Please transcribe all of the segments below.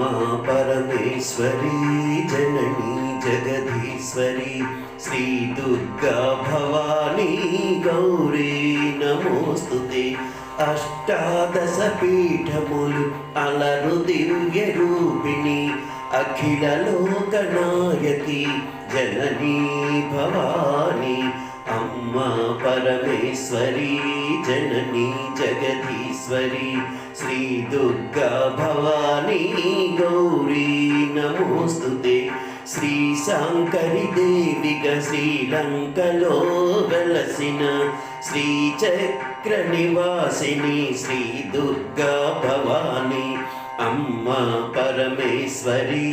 అమ్మా పరమేశ్వరి జనని జగదీశ్వరి శ్రీ దుర్గా భవానీ గౌరీ నమోస్తుతే. అష్టాదశ పీఠములు అలరు దివ్య రూపిణి అఖిల లోకనాయకి జననీ భవానీ. అమ్మ పరమేశ్వరి జననీ జగదీశ్వరి శ్రీ దుర్గా భవానీ గౌరీ నమోస్తుతే. శ్రీ శాంకరి దేవిగా శ్రీలంకలో వెలసిన శ్రీ చక్ర నివాసిని శ్రీ దుర్గా భవానీ అమ్మ పరమేశ్వరి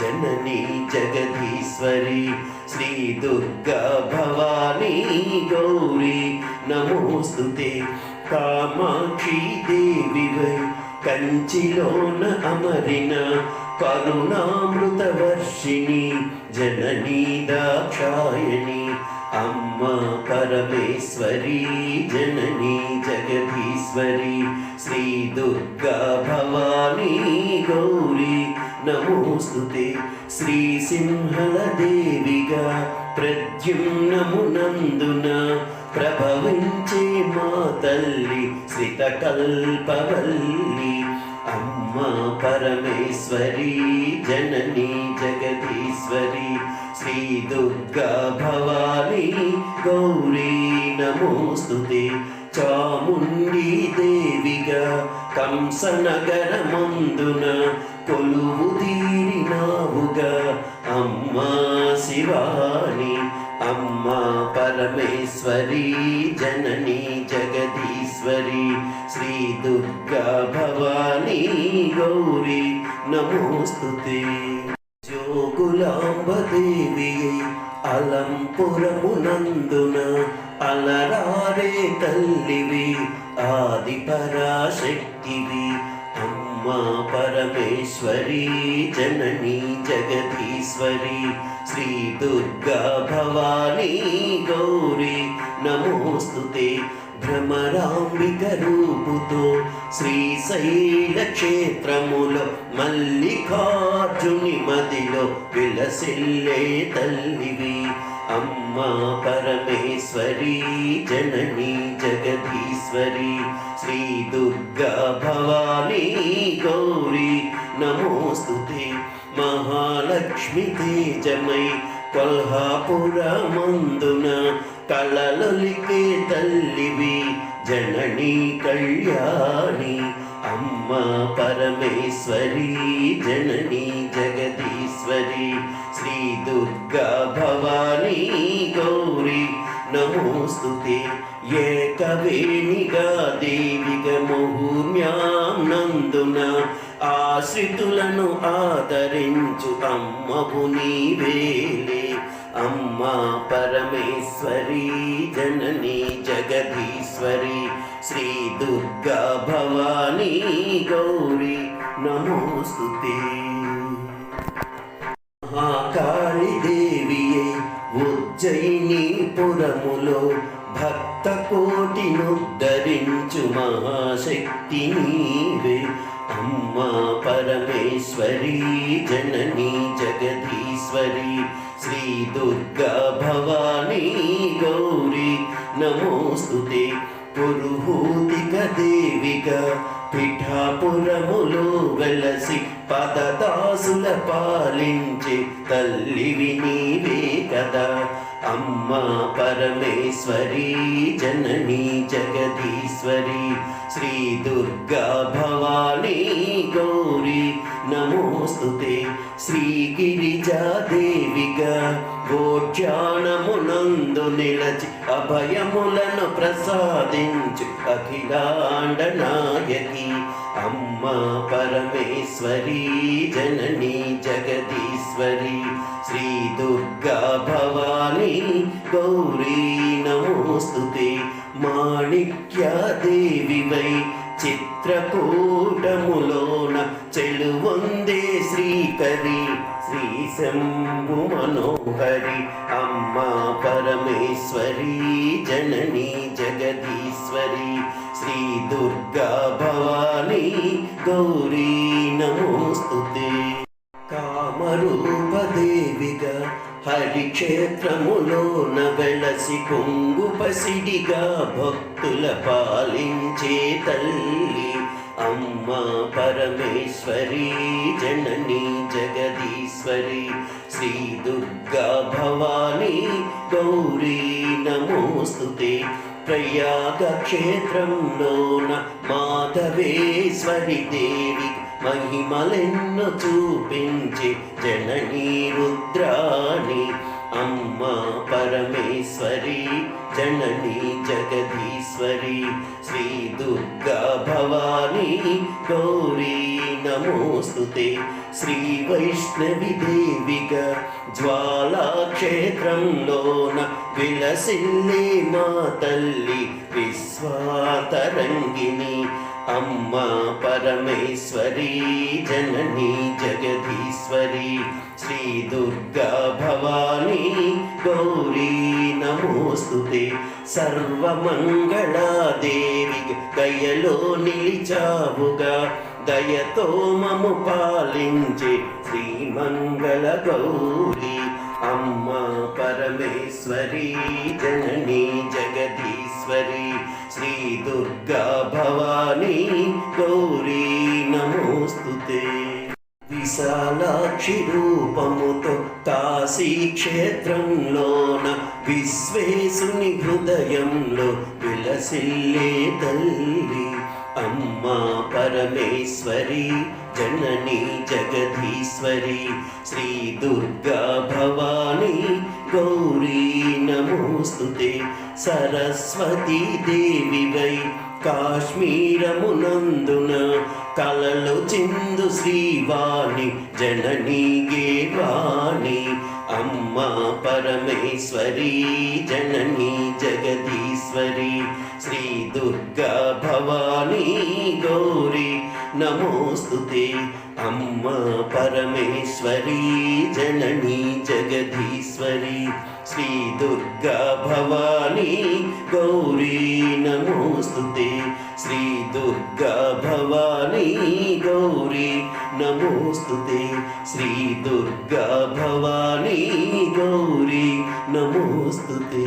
జనని జగదీశ్వరి శ్రీ దుర్గా భవానీ గౌరీ నమోస్తుతే కామాక్షి దేవి వై కంచిలోన అమరిన కరుణామృత వర్షిణి జననీ దాక్షాయణి. అమ్మ పరమేశ్వరి జననీ జగదీశ్వరి దుర్గా భవానీ గౌరీ నమోస్తుతే శ్రీ సింహల దేవిగా ప్రద్యుమ్నమునందున ప్రభవించే మా తల్లి శ్రిత కల్పవల్లి అమ్మ పరమేశ్వరి జననీ జగదీశ్వరి. శ్రీ దుర్గా భవానీ గౌరీ నమోస్తుతే చాముండి కంసనగరమందున కొలువు తీరినావుగా. అమ్మా శివాని అమ్మా పరమేశ్వరి జనని జగదీశ్వరి శ్రీ దుర్గా భవానీ గౌరీ నమోస్తుతే. అలరారే తల్లివి ఆది పరాశక్తివి. అమ్మా పరమేశ్వరి జననీ జగదీశ్వరి శ్రీ దుర్గా భవానీ గౌరీ నమోస్తుతే భ్రమరాంబిక రూపుతో. శ్రీశైల క్షేత్రములో మల్లికార్జుని మదిలో విలసిల్లే తల్లివి. అమ్మా పరమేశ్వరి జననీ జగదీశ్వరి శ్రీ దుర్గా భవానీ గౌరీ నమోస్తుతే మహాలక్ష్మి తేజమై కొల్హాపురమందున కళలొలికే తల్లివి జననీ కళ్యాణి. అమ్మ పరమేశ్వరి జననీ జగదీశ్వరి శ్రీ దుర్గా భవానీ గౌరీ నమోస్తుతే ఏకవేణిగా దేవిగ ముహూర్మ్యాం నందున. ఆశ్రితులను ఆదరించు అమ్మవు నీవేలే అమ్మ పరమేశ్వరి జనని జగదీశ్వరి. శ్రీ దుర్గా భవానీ గౌరీ నమోస్తుతే ఉజ్జయిని పురములో భక్త కోటినుద్ధరించు మహాశక్తి నీవే. అమ్మా పరమేశ్వరి జననీ జగదీశ్వరి శ్రీ దుర్గా భవానీ గౌరీ. నమోస్తుతే పురుహూతిక దేవిక పిఠాపురములో వెలసి పదదాసుల పాలించే తల్లివి నీవే. అమ్మా పరమేశ్వరి జననీ జగదీశ్వరి శ్రీ దుర్గా భవానీ గౌరీ నమోస్తుతే శ్రీ గిరిజాదేవిగా గోక్షాణమునందు నిలచి అభయములను ప్రసాదించు అఖిలాండ నాయకి అమ్మ పరమేశ్వరి జననీ జగదీశ్వరి శ్రీ దుర్గా భవానీ గౌరీ నమోస్తుతే మాణిక్యాదేవివై చిత్రకూటములోన చెలువందే శ్రీకరి శ్రీ శంభు మనోహరి అమ్మ పరమేశ్వరి జననీ జగదీశ్వరి. శ్రీ దుర్గా భవానీ గౌరీ నమోస్తుతే రూపదేవిగా హరిక్షేత్రములోన వెలసి కొంగు పసిడిగా భక్తుల పాలించే తల్లి అమ్మ పరమేశ్వరి జనని జగదీశ్వరి శ్రీ దుర్గా భవానీ గౌరీ నమోస్తుతే. ప్రయాగ క్షేత్రంలోన మాధవేశ్వరి దేవి మహిమలెన్ను చూపించి జననీ రుద్రాణి. అమ్మ పరమేశ్వరి జనని జగదీశ్వరి. శ్రీ దుర్గా భవానీ గౌరీ నమోస్తుతే. శ్రీ వైష్ణవి దేవిగా జ్వాలా క్షేత్రంలోన విలసిల్లే మా తల్లి విశ్వాతరంగిణి. అమ్మ పరమేశ్వరీ జననీ జగదీశ్వరీ శ్రీ దుర్గా భవానీ గౌరీ నమోస్తుతే. సర్వమంగళాదేవి దయలో నిలిచావుగా దయతో మము పాలించే శ్రీమంగళ గౌరీ. అమ్మ పరమేశ్వరీ జననీ జగదీశ్వరీ శ్రీ దుర్గా భవానీ గౌరీ నమోస్తుతే విశాలాక్షి రూపముతో కాశీ క్షేత్రంలోన విశ్వేశుని హృదయంలో విలసిల్లే తల్లి. అమ్మా పరమేశ్వరి జనని జగదీశ్వరి శ్రీ దుర్గా భవానీ గౌరీ నమోస్తుతే. సరస్వతీ దేవి వై కాశ్మీరమునందున కలలు చిందు శ్రీవాణి జననీ గేవాణి అమ్మా పరమేశ్వరి జననీ జగదీశ్వరి దుర్గా భవానీ గౌరీ. నమోస్తుతే అమ్మ పరమేశ్వరీ జననీ జగదీశ్వరి శ్రీ దుర్గా భవానీ గౌరీ నమోస్తుతే శ్రీ దుర్గా భవానీ గౌరీ. నమోస్తుతే శ్రీ దుర్గా భవానీ గౌరీ నమోస్తుతే.